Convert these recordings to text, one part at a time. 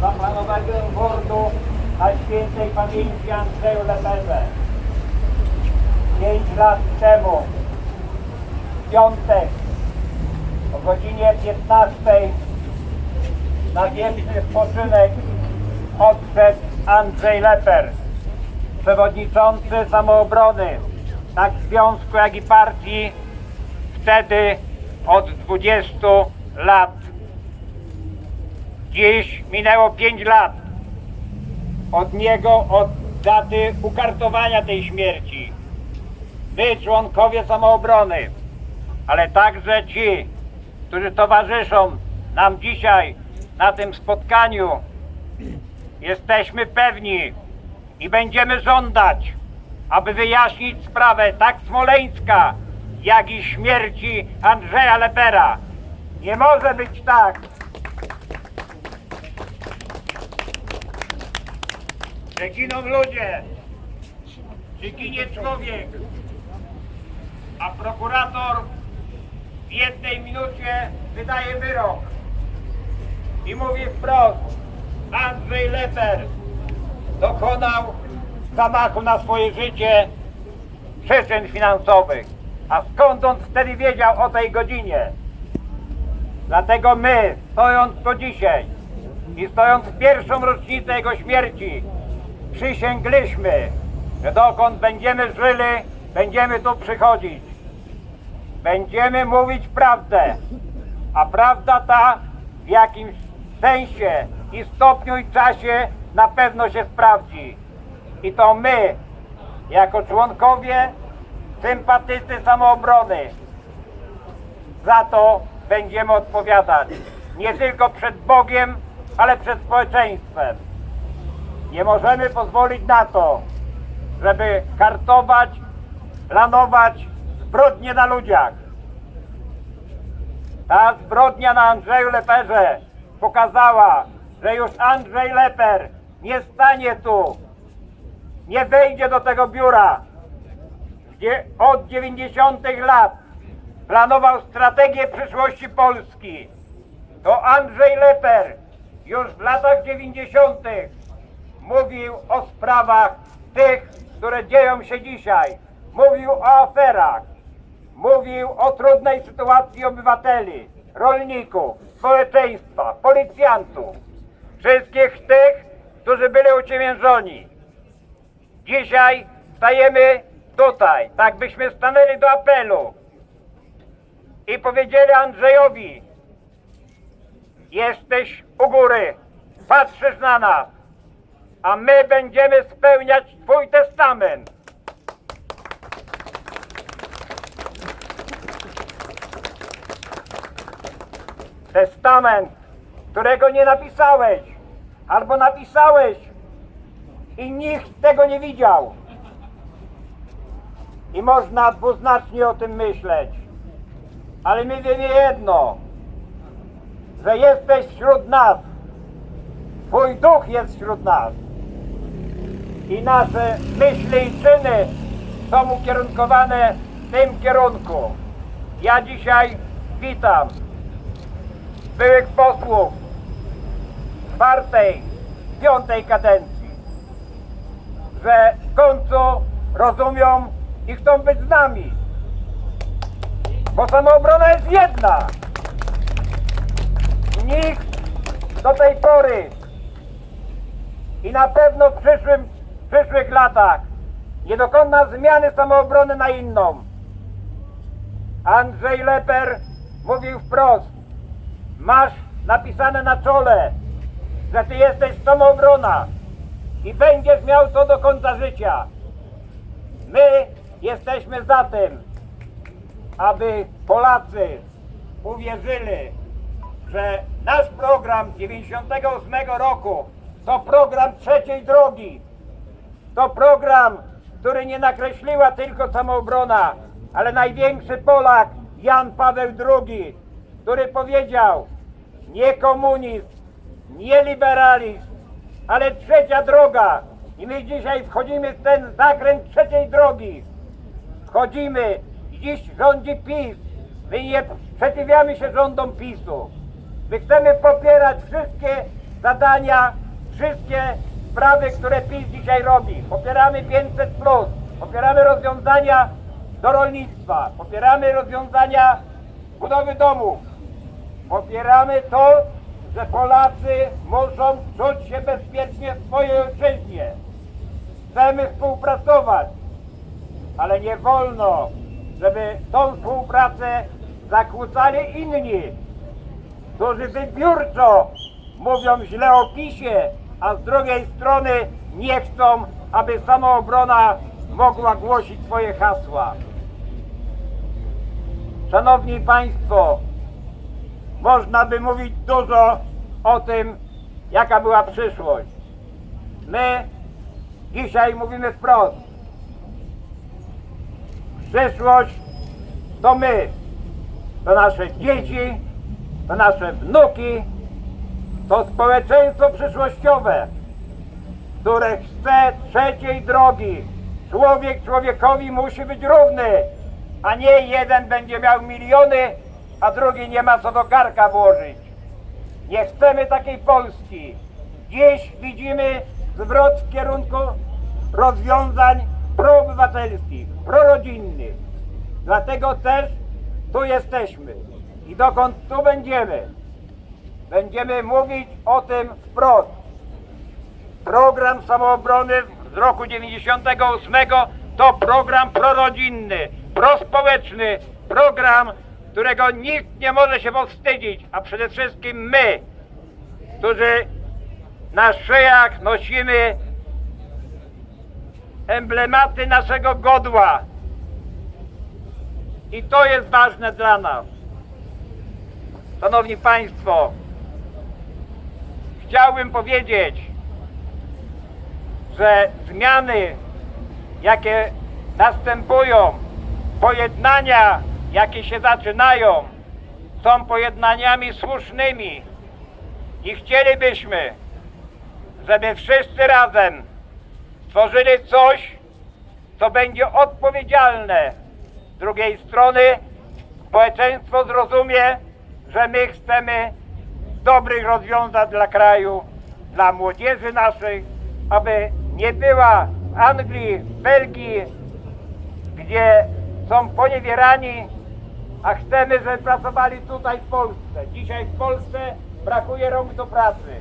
zaplanowego, mordu na świętej pamięci Andrzeju Leperze. Pięć lat temu, w piątek, o godzinie 15 na wieczny spoczynek odszedł Andrzej Leper, przewodniczący samoobrony, tak związku jak i partii, wtedy od 20 lat. Dziś minęło 5 lat od niego, od daty ukartowania tej śmierci. My, członkowie samoobrony, ale także ci, którzy towarzyszą nam dzisiaj na tym spotkaniu, jesteśmy pewni i będziemy żądać, aby wyjaśnić sprawę tak Smoleńska, jak i śmierci Andrzeja Lepera. Nie może być tak, że giną ludzie, że ginie człowiek, a prokurator w jednej minucie wydaje wyrok i mówi wprost, Andrzej Leper dokonał zamachu na swoje życie przyczyn finansowych. A skąd on wtedy wiedział o tej godzinie? Dlatego my, stojąc tu dzisiaj i stojąc w pierwszą rocznicę jego śmierci, przysięgliśmy, że dokąd będziemy żyli, będziemy tu przychodzić. Będziemy mówić prawdę, a prawda ta w jakimś sensie i stopniu i czasie na pewno się sprawdzi. I to my, jako członkowie, sympatycy samoobrony, za to będziemy odpowiadać. Nie tylko przed Bogiem, ale przed społeczeństwem. Nie możemy pozwolić na to, żeby kartować, planować zbrodnie na ludziach. Ta zbrodnia na Andrzeju Leperze pokazała, że już Andrzej Leper nie stanie tu, nie wejdzie do tego biura, gdzie od 90 lat planował strategię przyszłości Polski. To Andrzej Leper już w latach 90 mówił o sprawach tych, które dzieją się dzisiaj. Mówił o aferach. Mówił o trudnej sytuacji obywateli, rolników, społeczeństwa, policjantów. Wszystkich tych, którzy byli uciemiężoni. Dzisiaj stajemy tutaj, tak byśmy stanęli do apelu i powiedzieli Andrzejowi, jesteś u góry, patrzysz na nas, a my będziemy spełniać Twój testament. Testament, którego nie napisałeś, albo napisałeś i nikt tego nie widział. I można dwuznacznie o tym myśleć. Ale my wiemy jedno, że jesteś wśród nas. Twój duch jest wśród nas. I nasze myśli i czyny są ukierunkowane w tym kierunku. Ja dzisiaj witam byłych posłów czwartej, piątej kadencji, że w końcu rozumią i chcą być z nami. Bo samoobrona jest jedna. Nikt do tej pory i na pewno w przyszłym, przyszłych latach nie dokona zmiany samoobrony na inną. Andrzej Leper mówił wprost, masz napisane na czole, że ty jesteś samoobrona i będziesz miał to do końca życia. My jesteśmy za tym, aby Polacy uwierzyli, że nasz program 98 roku to program trzeciej drogi. To program, który nie nakreśliła tylko samoobrona, ale największy Polak Jan Paweł II, który powiedział nie komunizm, nie liberalizm, ale trzecia droga. I my dzisiaj wchodzimy w ten zakręt trzeciej drogi. Wchodzimy, dziś rządzi PiS. My nie sprzeciwiamy się rządom PiSu. My chcemy popierać wszystkie zadania, wszystkie sprawy, które PiS dzisiaj robi. Popieramy 500 plus, popieramy rozwiązania do rolnictwa, popieramy rozwiązania budowy domów, popieramy to, że Polacy muszą czuć się bezpiecznie w swojej ojczyźnie. Chcemy współpracować, ale nie wolno, żeby tą współpracę zakłócali inni, którzy wybiórczo mówią źle o PiSie, a z drugiej strony nie chcą, aby samoobrona mogła głosić swoje hasła. Szanowni Państwo, można by mówić dużo o tym, jaka była przyszłość. My dzisiaj mówimy wprost. Przyszłość to my, to nasze dzieci, to nasze wnuki, to społeczeństwo przyszłościowe, które chce trzeciej drogi. Człowiek człowiekowi musi być równy, a nie jeden będzie miał miliony, a drugi nie ma co do garka włożyć. Nie chcemy takiej Polski. Dziś widzimy zwrot w kierunku rozwiązań proobywatelskich, prorodzinnych. Dlatego też tu jesteśmy. I dokąd tu będziemy, będziemy mówić o tym wprost. Program samoobrony z roku 98 to program prorodzinny, prospołeczny, program, którego nikt nie może się powstydzić, a przede wszystkim my, którzy na szyjach nosimy emblematy naszego godła. I to jest ważne dla nas. Szanowni Państwo, chciałbym powiedzieć, że zmiany, jakie następują, pojednania, jakie się zaczynają, są pojednaniami słusznymi i chcielibyśmy, żeby wszyscy razem stworzyli coś, co będzie odpowiedzialne. Z drugiej strony społeczeństwo zrozumie, że my chcemy dobrych rozwiązań dla kraju, dla młodzieży naszej, aby nie była w Anglii, Belgii, gdzie są poniewierani, a chcemy, żeby pracowali tutaj w Polsce. Dzisiaj w Polsce brakuje rąk do pracy.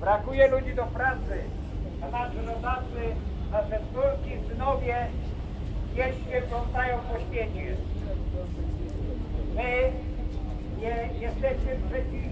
Brakuje ludzi do pracy, a nasze rodacy, nasze córki, synowie się plątają po świecie. My nie jesteśmy przeciw